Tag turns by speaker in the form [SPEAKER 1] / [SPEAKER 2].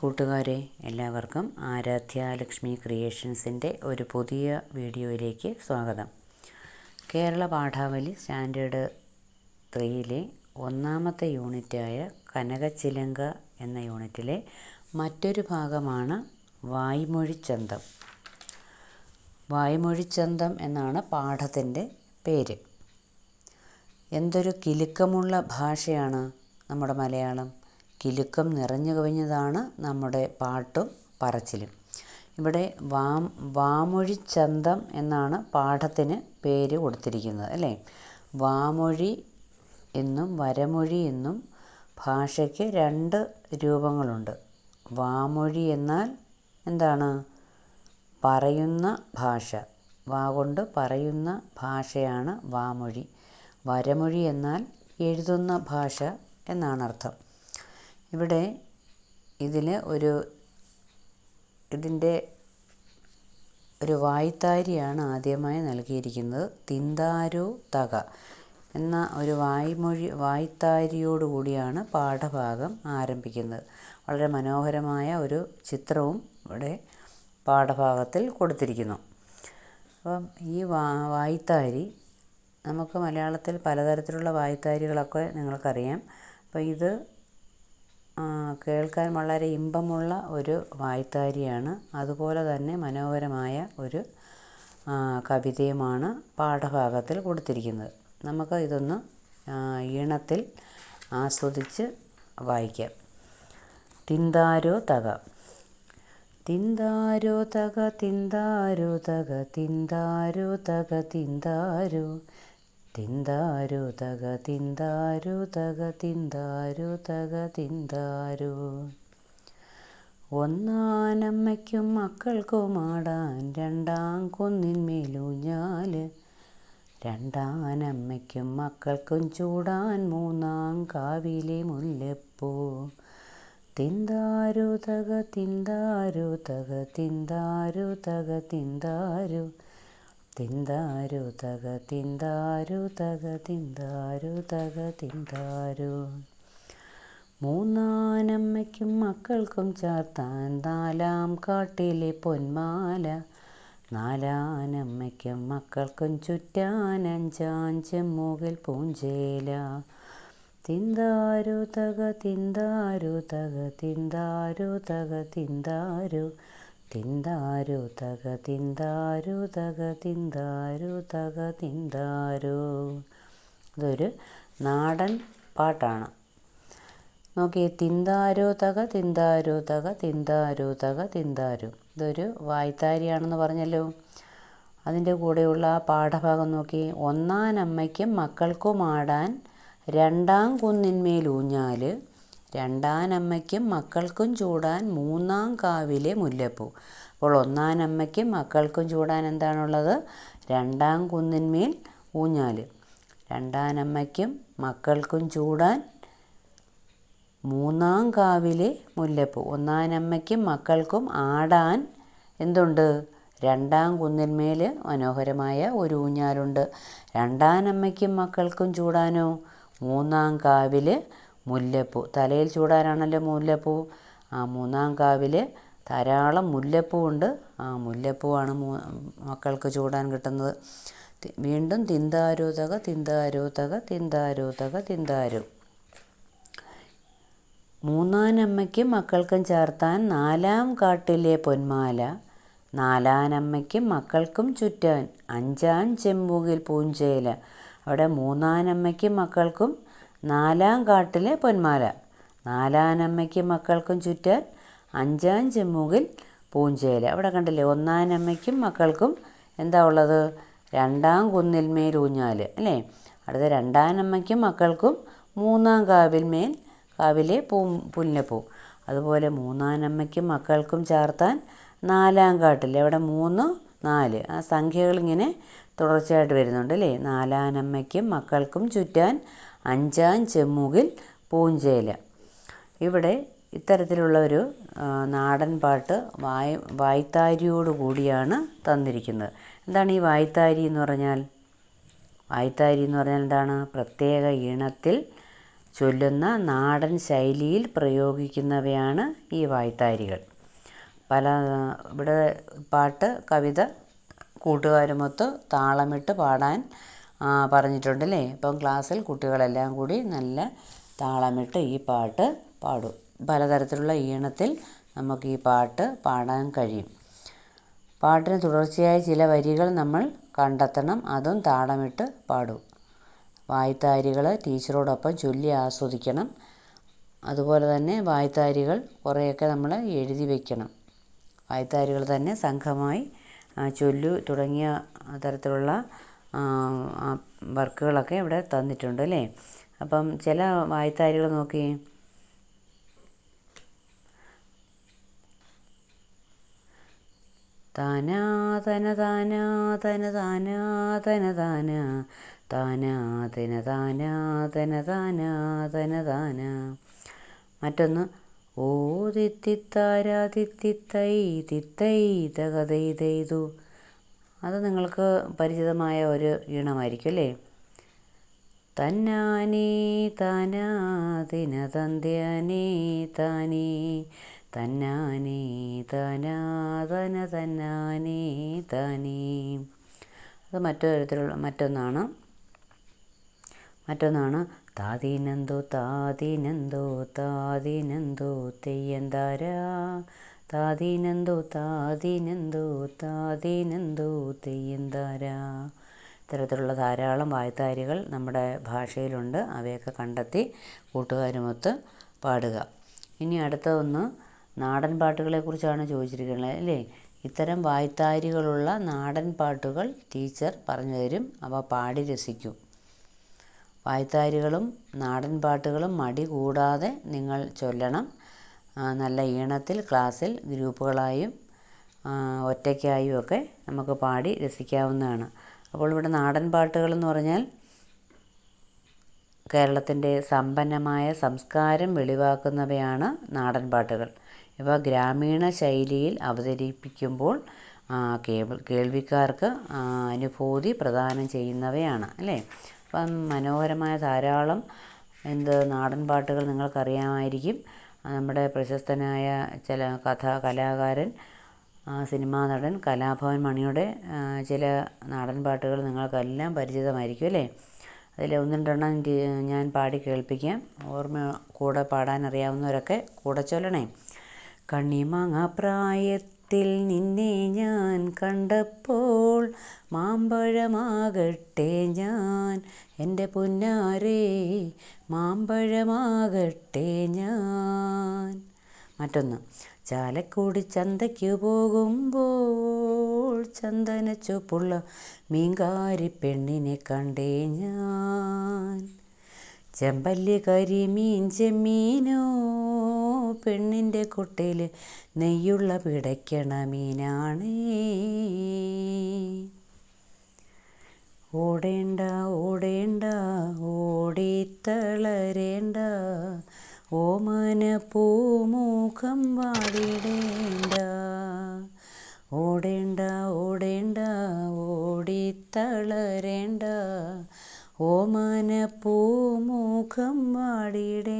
[SPEAKER 1] കൂട്ടുകാരെ എല്ലാവർക്കും ആരാധ്യ ലക്ഷ്മി ക്രിയേഷൻസിന്റെ ഒരു പുതിയ വീഡിയോയിലേക്ക് സ്വാഗതം. കേരള പാഠാവലി സ്റ്റാൻഡേർഡ് ത്രീയിലെ ഒന്നാമത്തെ യൂണിറ്റായ കനകച്ചിലങ്ക എന്ന യൂണിറ്റിലെ മറ്റൊരു ഭാഗമാണ് വായ്മൊഴിച്ചന്തം വായ്മൊഴിച്ചന്തം എന്നാണ് പാഠത്തിന്റെ പേര്. എന്തൊരു കിലുക്കമുള്ള ഭാഷയാണ് നമ്മുടെ മലയാളം. കിലുക്കം നിറഞ്ഞു കവിഞ്ഞതാണ് നമ്മുടെ പാട്ടും പറച്ചിലും. ഇവിടെ വാം വാമൊഴി ചന്തം എന്നാണ് പാഠത്തിന് പേര് കൊടുത്തിരിക്കുന്നത് അല്ലേ? വാമൊഴി എന്നും വരമൊഴി എന്നും ഭാഷയ്ക്ക് രണ്ട് രൂപങ്ങളുണ്ട്. വാമൊഴി എന്നാൽ എന്താണ്? പറയുന്ന ഭാഷ. വാ കൊണ്ട് പറയുന്ന ഭാഷയാണ് വാമൊഴി. വരമൊഴി എന്നാൽ എഴുതുന്ന ഭാഷ എന്നാണ് അർത്ഥം ഇവിടെ ഇതിന് ഒരു ഇതിന്റെ ഒരു വായ്ത്താരിയാണ് ആദ്യമായി നൽകിയിരിക്കുന്നത്. തിന്താരോ തക എന്ന ഒരു വായ്മൊഴി വായ്ത്താരിയോടുകൂടിയാണ് പാഠഭാഗം ആരംഭിക്കുന്നത്. വളരെ മനോഹരമായ ഒരു ചിത്രവും ഇവിടെ പാഠഭാഗത്തിൽ കൊടുത്തിരിക്കുന്നു. അപ്പം ഈ വാ വായ്ത്താരി നമുക്ക് മലയാളത്തിൽ പലതരത്തിലുള്ള വായ്ത്താരികളൊക്കെ നിങ്ങൾക്കറിയാം. അപ്പോൾ ഇത് കേൾക്കാൻ വളരെ ഇമ്പമുള്ള ഒരു വായ്ത്താരിയാണ്. അതുപോലെ തന്നെ മനോഹരമായ ഒരു കവിതയുമാണ് പാഠഭാഗത്തിൽ കൊടുത്തിരിക്കുന്നത്. നമുക്ക് ഇതൊന്ന് ഈണത്തിൽ ആസ്വദിച്ച് വായിക്കാം. തിന്താരോ തക. തിന്താരോ തക തിന്താരോ തക തിന്താരോ തക തിന്താരോ. തിന്താരോ തക തിന്താരോ തക തിന്താരോ. തക ഒന്നാനമ്മയ്ക്കും മക്കൾക്കുമാടാൻ രണ്ടാം കുന്നിന്മേലൂഞ്ഞാൽ. രണ്ടാനമ്മയ്ക്കും മക്കൾക്കും ചൂടാൻ മൂന്നാം കാവിലെ മുല്ലപ്പൂ. തിന്താരു തക തിന്താരു തക തിന്താരു തക തിന്താരോ. തിന്താരോ തക തിന്താരു തക തിന്താരു. തക തിന്താരു മൂന്നാനമ്മയ്ക്കും മക്കൾക്കും ചാർത്താൻ നാലാം കാട്ടിലെ പൊന്മാല. നാലാനമ്മയ്ക്കും മക്കൾക്കും ചുറ്റാൻ അഞ്ചാം ചെമ്മുകിൽ പൂഞ്ചേല. തിന്താരു തക തിന്താരു തക തിന്താരു തക തിന്താരോ. തിന്താരോ തക തിന്താരോ തക തിന്താരോ തക തിന്താരോ. ഇതൊരു നാടൻ പാട്ടാണ്. നോക്കി തിന്താരോ തക തിന്താരോ തക തിന്താരോ തക തിന്താരോ. ഇതൊരു വായ്ത്താരിയാണെന്ന് പറഞ്ഞല്ലോ. അതിന്റെ കൂടെയുള്ള പാഠഭാഗം നോക്കി. ഒന്നാനമ്മയ്ക്കും മക്കൾക്കുമാടാൻ രണ്ടാം കുന്നിന്മേൽ ഊഞ്ഞാൽ രണ്ടാനമ്മയ്ക്കും മക്കൾക്കും ചൂടാൻ മൂന്നാം കാവിലെ മുല്ലപ്പൂ. അപ്പോൾ ഒന്നാനമ്മയ്ക്കും മക്കൾക്കും ചൂടാൻ എന്താണുള്ളത്? രണ്ടാം കുന്നിന്മേൽ ഊഞ്ഞാൽ രണ്ടാനമ്മയ്ക്കും മക്കൾക്കും ചൂടാൻ മൂന്നാം കാവിലെ മുല്ലപ്പൂ. ഒന്നാനമ്മയ്ക്കും മക്കൾക്കും ആടാൻ എന്തുണ്ട്? രണ്ടാം കുന്നിന്മേൽ മനോഹരമായ ഒരു ഊഞ്ഞാലുണ്ട്. രണ്ടാനമ്മയ്ക്കും മക്കൾക്കും ചൂടാനോ? മൂന്നാം കാവിൽ മുല്ലപ്പൂ. തലയിൽ ചൂടാനാണല്ലോ മുല്ലപ്പൂ. ആ മൂന്നാം കാവിൽ ധാരാളം മുല്ലപ്പൂ ഉണ്ട് ആ മുല്ലപ്പൂവാണ് മക്കൾക്ക് ചൂടാൻ കിട്ടുന്നത്. വീണ്ടും തിന്താരൂതക തിന്താരൂതക തിന്താരൂതക തിന്താരു. മൂന്നാനമ്മയ്ക്കും മക്കൾക്കും ചേർത്താൻ നാലാം കാട്ടിലെ പൊന്മാല നാലാനമ്മയ്ക്കും മക്കൾക്കും ചുറ്റാൻ അഞ്ചാം ചെമ്പൂകിൽ പൂഞ്ചേല. അവിടെ മൂന്നാനമ്മയ്ക്കും മക്കൾക്കും നാലാം കാട്ടിലെ പൊന്മാല. നാലാനമ്മയ്ക്കും മക്കൾക്കും ചുറ്റാൻ അഞ്ചാം ചെമ്മുകിൽ പൂഞ്ചേല. അവിടെ കണ്ടില്ലേ ഒന്നാനമ്മയ്ക്കും മക്കൾക്കും എന്താ ഉള്ളത്? രണ്ടാം കുന്നിൽമേൽ ഊഞ്ഞാൽ അല്ലേ? അടുത്ത രണ്ടാനമ്മയ്ക്കും മക്കൾക്കും മൂന്നാം കാവിൽമേൽ കാവിലെ പൂ പുല്ലപ്പൂ അതുപോലെ മൂന്നാനമ്മയ്ക്കും മക്കൾക്കും ചേർത്താൻ നാലാം കാട്ടിൽ അവിടെ മൂന്ന് നാല്. ആ സംഖ്യകളിങ്ങനെ തുടർച്ചയായിട്ട് വരുന്നുണ്ട് അല്ലേ? നാലാനമ്മയ്ക്കും മക്കൾക്കും ചുറ്റാൻ അഞ്ചാം ചെമ്മുകിൽ പൂഞ്ചേല. ഇവിടെ ഇത്തരത്തിലുള്ള ഒരു നാടൻ പാട്ട് വായ വായ്ത്താരിയോട് കൂടിയാണ് തന്നിരിക്കുന്നത്. എന്താണ് ഈ വായ്ത്താരി എന്ന് പറഞ്ഞാൽ? വായ്ത്താരി എന്ന് പറഞ്ഞാൽ എന്താണ്? പ്രത്യേക ഈണത്തിൽ ചൊല്ലുന്ന നാടൻ ശൈലിയിൽ പ്രയോഗിക്കുന്നവയാണ് ഈ വായ്ത്താരികൾ. പല ഇവിടെ പാട്ട് കവിത കൂട്ടുകാരുമൊത്ത് താളമിട്ട് പാടാൻ പറഞ്ഞിട്ടുണ്ട് അല്ലേ ഇപ്പം ക്ലാസ്സിൽ കുട്ടികളെല്ലാം കൂടി നല്ല താളമിട്ട് ഈ പാട്ട് പാടും. പലതരത്തിലുള്ള ഈണത്തിൽ നമുക്ക് ഈ പാട്ട് പാടാൻ കഴിയും. പാട്ടിന് തുടർച്ചയായ ചില വരികൾ നമ്മൾ കണ്ടെത്തണം. അതും താളമിട്ട് പാടും. വായ്ത്താരികൾ ടീച്ചറോടൊപ്പം ചൊല്ലി ആസ്വദിക്കണം. അതുപോലെ തന്നെ വായ്ത്താരികൾ കുറേയൊക്കെ നമ്മൾ എഴുതി വയ്ക്കണം വായ്ത്താരികൾ തന്നെ സംഘമായി ചൊല്ലു തുടങ്ങിയ തരത്തിലുള്ള വർക്കുകളൊക്കെ ഇവിടെ തന്നിട്ടുണ്ട് അല്ലേ? അപ്പം ചില വായത്താരികൾ നോക്കി. താനാ തന താനാ തന. താനാ തന താന താനാ. തന താനാ തന താനാ മറ്റൊന്ന് ഓ തിത്തിത്താര തിത്തിത്തൈ തിത്തൈ തകതൈ തെയ്തു അത് നിങ്ങൾക്ക് പരിചിതമായ ഒരു ഈണമായിരിക്കും അല്ലേ? തന്നാനീ താനാതിന തന്ത്യാനേ താനീ തന്നാനീ താനാതന തന്നാനീ താനീ. അത് മറ്റൊരു മറ്റൊന്നാണ്. മറ്റൊന്നാണ് താതീനന്തോ താതീനന്തോ താതീനന്തോ തെയ്യന്താര താതീനന്തോ താതീനന്തോ താതീനന്തോ തെയ്യന്താര. ഇത്തരത്തിലുള്ള ധാരാളം വായ്ത്താരികൾ നമ്മുടെ ഭാഷയിലുണ്ട്. അവയൊക്കെ കണ്ടെത്തി കൂട്ടുകാരുമൊത്ത് പാടുക. ഇനി അടുത്തതൊന്ന് നാടൻ പാട്ടുകളെക്കുറിച്ചാണ് ചോദിച്ചിരിക്കുന്നത് അല്ലേ? ഇത്തരം വായ്ത്താരികളുള്ള നാടൻ പാട്ടുകൾ ടീച്ചർ പറഞ്ഞു തരും അവ പാടി രസിക്കും. വായ്ത്താരികളും നാടൻ പാട്ടുകളും മടി കൂടാതെ നിങ്ങൾ ചൊല്ലണം. നല്ല ഈണത്തിൽ ക്ലാസ്സിൽ ഗ്രൂപ്പുകളായും ഒറ്റയ്ക്കായും ഒക്കെ നമുക്ക് പാടി രസിക്കാവുന്നതാണ്. അപ്പോൾ ഇവിടെ നാടൻ പാട്ടുകളെന്ന് പറഞ്ഞാൽ കേരളത്തിന്റെ സമ്പന്നമായ സംസ്കാരം വെളിവാക്കുന്നവയാണ് നാടൻ പാട്ടുകൾ. ഇവ ഗ്രാമീണ ശൈലിയിൽ അവതരിപ്പിക്കുമ്പോൾ കേൾ കേൾവിക്കാർക്ക് അനുഭൂതി പ്രദാനം ചെയ്യുന്നവയാണ് അല്ലേ? അപ്പം മനോഹരമായ ധാരാളം എന്ത് നാടൻ പാട്ടുകൾ നിങ്ങൾക്കറിയാമായിരിക്കും. നമ്മുടെ പ്രശസ്തനായ ചില കഥാ കലാകാരൻ സിനിമാ നടൻ കലാഭവൻ മണിയുടെ ചില നാടൻ പാട്ടുകൾ നിങ്ങൾക്കെല്ലാം പരിചിതമായിരിക്കും അല്ലേ? അതിൽ ഒന്ന് രണ്ടെണ്ണം ഞാൻ പാടി കേൾപ്പിക്കാം. ഓർമ്മ കൂടെ പാടാൻ അറിയാവുന്നവരൊക്കെ കൂടെ ചൊല്ലണേ. കണ്ണിമാങ്ങ പ്രായത്തിൽ നിന്നെ ഞാൻ കണ്ടപ്പോൾ മാമ്പഴമാകട്ടെ ഞാൻ. എന്റെ പൊന്നാരേ മാമ്പഴമാകട്ടെ ഞാൻ. മറ്റൊന്ന് ചാലക്കൂടി ചന്തയ്ക്ക് പോകുമ്പോൾ ചന്ദന ചുപ്പുള്ള മീങ്കാരി പെണ്ണിനെ കണ്ടേ ഞാൻ. ചെമ്പല്ലി കരിമീൻ ചെമ്മീനോ പെണ്ണിന്റെ കൊട്ടയിൽ നെയ്യുള്ള പിടയ്ക്കണ മീനാണ്. ഓടേണ്ട ഓടേണ്ട ഓടിത്തളരേണ്ട ഓമന പൂമുഖം വാടിടേണ്ട. ഓടേണ്ട ഓടേണ്ട ഓടിത്തളരേണ്ട ഓമന പൂമുഖം വാടിടേ